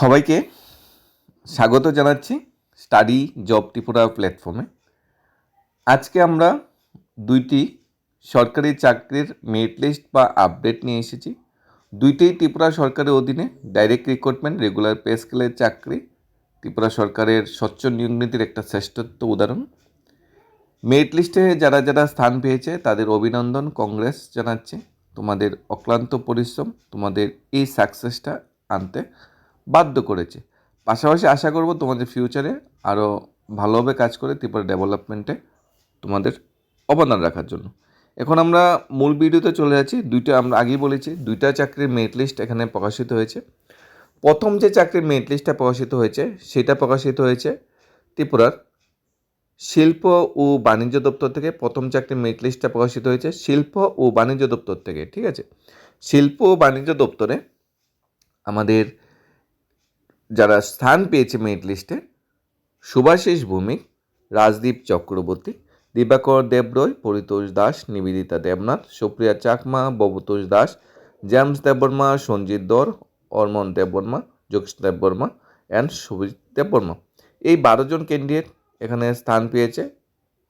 সবাইকে স্বাগত জানাচ্ছি স্টাডি জব ত্রিপুরা প্ল্যাটফর্মে। আজকে আমরা দুইটি সরকারি চাকরির মেরিট লিস্ট বা আপডেট নিয়ে এসেছি। দুইটাই ত্রিপুরা সরকারের অধীনে ডাইরেক্ট রিক্রুটমেন্ট, রেগুলার পে স্কেলের চাকরি, ত্রিপুরা সরকারের স্বচ্ছ নিয়োগ নীতির একটা শ্রেষ্ঠত্ব উদাহরণ। মেরিট লিস্টে যারা যারা স্থান পেয়েছে, তাদের অভিনন্দন কংগ্রেস জানাচ্ছে। তোমাদের অক্লান্ত পরিশ্রম, তোমাদের এই সাকসেসটা আনতে বাধ্য করেছে। পাশাপাশি আশা করব তোমাদের ফিউচারে আরও ভালোভাবে কাজ করে ত্রিপুরা ডেভেলপমেন্টে তোমাদের অবদান রাখার জন্য। এখন আমরা মূল ভিডিওতে চলে যাচ্ছি। দুইটা আমরা আগেই বলেছি, দুইটা চাকরির মেরিট লিস্ট এখানে প্রকাশিত হয়েছে। প্রথম যে চাকরির মেরিট লিস্টটা প্রকাশিত হয়েছে, সেটা প্রকাশিত হয়েছে ত্রিপুরার শিল্প ও বাণিজ্য দপ্তর থেকে। প্রথম চাকরির মেরিট লিস্টটা প্রকাশিত হয়েছে শিল্প ও বাণিজ্য দপ্তর থেকে, ঠিক আছে? শিল্প ও বাণিজ্য দপ্তরে আমাদের যারা স্থান পেয়েছে মেরিট লিস্টে, সুভাষিস ভৌমিক, রাজদীপ চক্রবর্তী, দিবাকর দেবরয়, পরিতোষ দাস, নিবেদিতা দেবনাথ, সুপ্রিয়া চাকমা, ববতোষ দাস, জেমস দেববর্মা, সঞ্জিত দর অর্মন দেববর্মা, যোগেশ দেববর্মা অ্যান্ড সুবিত দেববর্মা। এই বারো জন ক্যান্ডিডেট এখানে স্থান পেয়েছে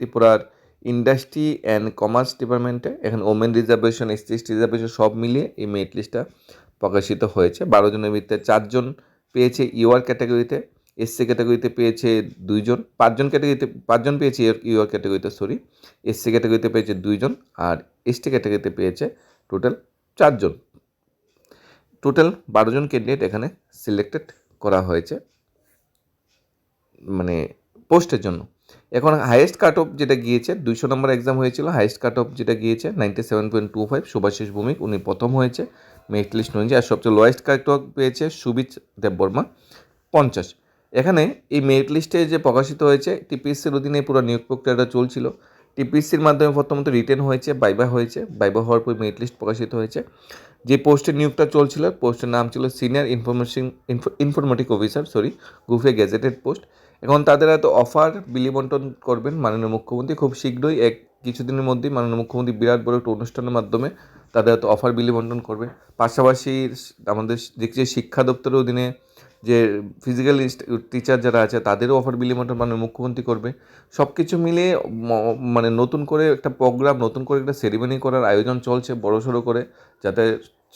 ত্রিপুরার ইন্ডাস্ট্রি অ্যান্ড কমার্স ডিপার্টমেন্টে এখানে women reservation ST ST reservation সব মিলিয়ে এই মেরিট লিস্টটা প্রকাশিত হয়েছে। বারো জনের ভিতরে চারজন পেয়েছে ইউআর ক্যাটাগরিতে, এসসি ক্যাটাগরিতে পেয়েছে দুইজন, পাঁচজন ক্যাটাগরিতে, পাঁচজন পেয়েছে ইউআর ক্যাটাগরিতে সরি এসসি ক্যাটাগরিতে পেয়েছে দুইজন আর এসটি ক্যাটাগরিতে পেয়েছে টোটাল চারজন। টোটাল বারো জন ক্যান্ডিডেট এখানে সিলেক্টেড করা হয়েছে মানে পোস্টের জন্য। এখন হাইয়েস্ট কাট অফ যেটা গিয়েছে, দুইশো নম্বর এক্সাম হয়েছিল হাইয়েস্ট কাট অফ যেটা গিয়েছে ninety seven point two five Subhashis Bhowmik, উনি প্রথম হয়েছে, মেরিট লিস্ট আর সবচেয়ে লোয়েস্ট কাট অফ পেয়েছে সুবিচ দেববর্মা পঞ্চাশ। এখানে এই মেরিট লিস্টে যে প্রকাশিত হয়েছে, টিপিএসসির অধীনে পুরো নিয়োগ প্রক্রিয়াটা চলছিল। টিপিএসসির মাধ্যমে প্রথমত রিটেন হয়েছে বাইবা হয়েছে বাইবা হওয়ার পর মেরিট লিস্ট প্রকাশিত হয়েছে। যে পোস্টের নিয়োগটা চলছিল, পোস্টের নাম ছিল senior information informatic officer sorry গুফে gazetted post এখন তাদের এত অফার বিলি বন্টন করবেন মাননীয় মুখ্যমন্ত্রী, খুব শীঘ্রই এক কিছুদিনের মধ্যেই মাননীয় মুখ্যমন্ত্রী বিরাট বড় একটা অনুষ্ঠানের মাধ্যমে তাদের এত অফার বিলি বন্টন করবে পাশাপাশি আমাদের দেখছি শিক্ষা দপ্তরের অধীনে যে ফিজিক্যাল টিচার যারা আছে, তাদেরও অফার বিলি বন্টন মাননীয় মুখ্যমন্ত্রী করবে। সব কিছু মিলিয়ে মানে নতুন করে একটা প্রোগ্রাম নতুন করে একটা সেরিমনি করার আয়োজন চলছে বড় সড়ো করে, যাতে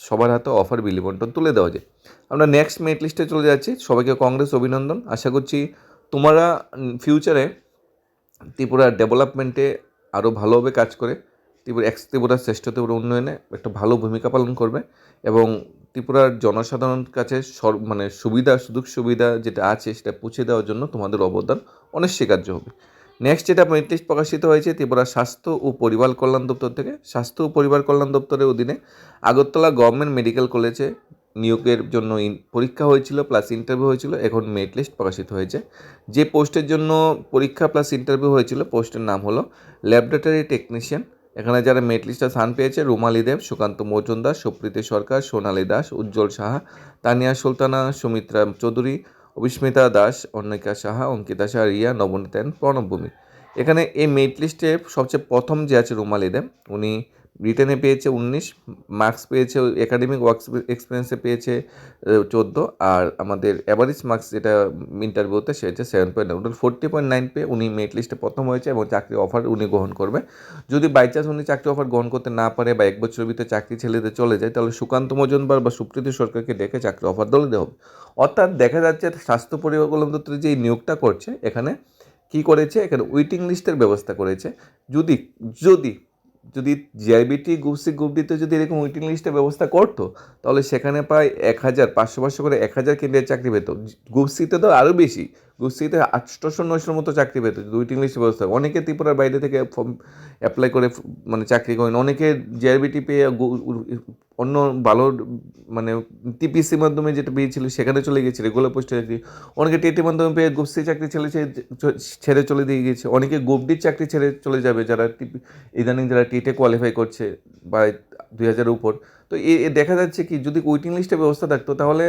সবার হাতে অফার বিলি বন্টন তুলে দেওয়া যায়। আমরা নেক্সট মেট লিস্টে চলে যাচ্ছি। সবাইকে কংগ্রেস অভিনন্দন। আশা করছি তোমরা ফিউচারে ত্রিপুরার ডেভেলপমেন্টে আরও ভালোভাবে কাজ করে, ত্রিপুরা এক্স ত্রিপুরার শ্রেষ্ঠত্ব উন্নয়নে একটা ভালো ভূমিকা পালন করবে এবং ত্রিপুরার জনসাধারণের কাছে সর মানে সুবিধা, সুযোগ সুবিধা যেটা আছে সেটা পৌঁছে দেওয়ার জন্য তোমাদের অবদান অনস্বীকার্য হবে। নেক্সট যেটা লিস্ট প্রকাশিত হয়েছে, ত্রিপুরা স্বাস্থ্য ও পরিবার কল্যাণ দপ্তর থেকে। স্বাস্থ্য ও পরিবার কল্যাণ দপ্তরের অধীনে আগরতলা গভর্নমেন্ট মেডিকেল কলেজে নিয়োগের জন্য পরীক্ষা হয়েছিল প্লাস ইন্টারভিউ হয়েছিল, এখন মেরিট লিস্ট প্রকাশিত হয়েছে। যে পোস্টের জন্য পরীক্ষা প্লাস ইন্টারভিউ হয়েছিল পোস্টের নাম হলো ল্যাবরেটরি টেকনিশিয়ান এখানে যারা মেটলিস্টে স্থান পেয়েছে, রুমালি দেব, সুকান্ত মজুমদার, সুপ্রীতি সরকার, সোনালী দাস, উজ্জ্বল সাহা, তানিয়া সুলতানা, সুমিত্রা চৌধুরী, অবিস্মিতা দাস অন্নিকা সাহা, অঙ্কিতা সাহা, রিয়া নবনীতেন প্রণব ভূমি। এখানে এই মেটলিস্টে সবচেয়ে প্রথম যে আছে রুমালি দেব, উনি রিটেনে পেয়েছে উনিশ মার্কস পেয়েছে একাডেমিক ওয়ার্ক এক্সপিরিয়েন্সে পেয়েছে চোদ্দ, আর আমাদের অ্যাভারেজ মার্কস যেটা ইন্টারভিউতে সে হচ্ছে seven point nine total forty point nine পেয়ে উনি মেরিট লিস্টে প্রথম হয়েছে এবং চাকরি অফার উনি গ্রহণ করবে। যদি বাই চান্স উনি চাকরি অফার গ্রহণ করতে না পারে বা এক বছরের ভিতরে চাকরি ছেলেদের চলে যায়, তাহলে সুকান্ত মজুমদার বা সুপ্রীতি সরকারকে ডেকে চাকরি অফার দলে দেওয়া হবে। অর্থাৎ দেখা যাচ্ছে স্বাস্থ্য পরিবার কল্যাণ দপ্তরে যে নিয়োগটা করছে, এখানে কি করেছে? এখানে ওয়েটিং লিস্টের ব্যবস্থা করেছে। যদি যদি যদি জিআইবিটি গ্রুপ সি গ্রুপ ডিতে যদি এরকম ওয়েটিং লিস্টের ব্যবস্থা করতো, তাহলে সেখানে প্রায় এক হাজার, পাঁচশো পাঁচশো করে এক হাজার কেন্দ্রের চাকরি পেত। গ্রুপ সিতে তো আরও বেশি। গ্রুপ সিতে আটশোশো নয়শোর মতো চাকরি পেত যদি ইংলিশ ব্যবস্থা অনেকে ত্রিপুরার বাইরে থেকে ফর্ম অ্যাপ্লাই করে মানে চাকরি করেন। অনেকে জিআইবিটি পেয়ে অন্য ভালো মানে টিপিসির মাধ্যমে যেটা পেয়েছিল, সেখানে চলে গেছে রেগুলার পোস্টে চাকরি। অনেকে টেটের মাধ্যমে পেয়ে গুপসি চাকরি ছেড়ে ছেড়ে চলে দিয়ে গিয়েছে অনেকে গোপডির চাকরি ছেড়ে চলে যাবে, যারা টিপি ইদানিং যারা টেটে কোয়ালিফাই করছে, বা দুই হাজারের উপর। তো এ দেখা যাচ্ছে কি, যদি ওয়েটিং লিস্টের ব্যবস্থা থাকতো, তাহলে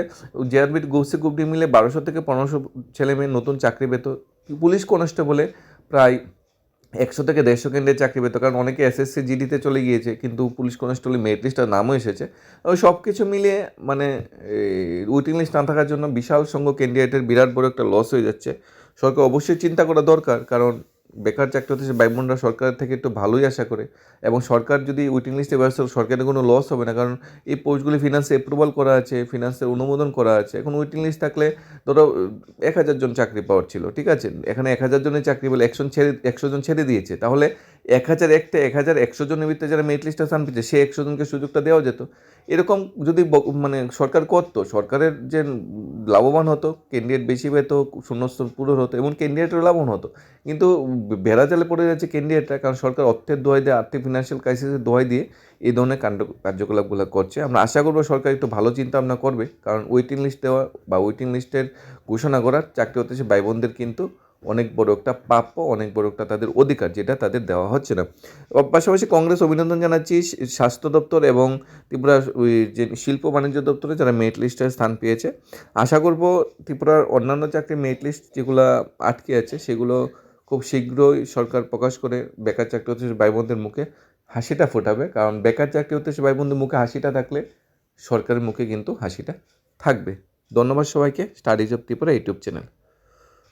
জেআরবি গোপসি গ্রুপডি মিলে বারোশো থেকে পনেরোশো ছেলে মেয়ে নতুন চাকরি পেত। পুলিশ কনস্টেবলে প্রায় একশো থেকে দেড়শো কেন্দ্রে চাকরি পেতো, কারণ অনেকে এসএসসি জিডিতে চলে গিয়েছে, কিন্তু পুলিশ কনস্টেবলে মেরিট লিস্টের নামও এসেছে। সব কিছু মিলিয়ে মানে ওয়েটিং লিস্ট না থাকার জন্য বিশাল সংখ্যক ক্যান্ডিডেটের বিরাট বড় একটা লস হয়ে যাচ্ছে। সরকার অবশ্যই চিন্তা করা দরকার, কারণ বেকার চাকরি হতে ভাইবোনরা সরকার থেকে একটু ভালোই আশা করে। এবং সরকার যদি ওয়েটিং লিস্টে ব্যবস্থা করে, সরকারের কোনো লস হবে না। কারণ এই পোস্টগুলি ফিনান্সে অ্যাপ্রুভাল করা আছে ফিনান্সের অনুমোদন করা আছে। এখন ওয়েটিং লিস্ট থাকলে ধরো এক হাজার জন চাকরি পাওয়ার ছিল ঠিক আছে? এখানে এক হাজার জনের চাকরি বলে একশো ছেড়ে একশো জন ছেড়ে দিয়েছে। তাহলে এক হাজার একটা, এক হাজার একশো জনের ভিতরে যারা মেরিট লিস্টে স্থান পেয়েছে, সে একশো জনকে সুযোগটা দেওয়া যেত। এরকম যদি মানে সরকার করতো, সরকারের যে লাভবান হতো ক্যান্ডিডেট বেশি পেত শূন্যস্থান পূরণ হতো, এবং ক্যান্ডিডেটের লাভবান হতো। কিন্তু ভেড়া জালে পড়ে যাচ্ছে ক্যান্ডিডেটরা কারণ সরকার অর্থের দোহাই দিয়ে, আর্থিক ফিনান্সিয়াল ক্রাইসিসের দোহাই দিয়ে এই ধরনের কাণ্ড, কার্যকলাপগুলো করছে। আমরা আশা করব সরকার একটু ভালো চিন্তা ভাবনা করবে, কারণ ওয়েটিং লিস্ট দেওয়া বা ওয়েটিং লিস্টের ঘোষণা করার চাকরি হতেছে ভাই বোনদের কিন্তু অনেক বড় একটা প্রাপ্য, অনেক বড় একটা তাদের অধিকার যেটা তাদের দেওয়া হচ্ছে না। পাশাপাশি কংগ্রেস অভিনন্দন জানাচ্ছি, স্বাস্থ্য দপ্তর এবং ত্রিপুরা যে শিল্প বাণিজ্য দপ্তরে যারা মেরিট লিস্টে স্থান পেয়েছে। আশা করব ত্রিপুরার অন্যান্য চাকরির মেরিট লিস্ট যেগুলো আটকে আছে, সেগুলো খুব শীঘ্রই সরকার প্রকাশ করে বেকার চাকরি হচ্ছে ভাই বোনদের মুখে হাসিটা ফোটাবে। কারণ বেকার চাকরি হচ্ছে ভাই বন্ধুর মুখে হাসিটা থাকলে সরকারের মুখে কিন্তু হাসিটা থাকবে। ধন্যবাদ সবাইকে, studies of Tripura YouTube channel.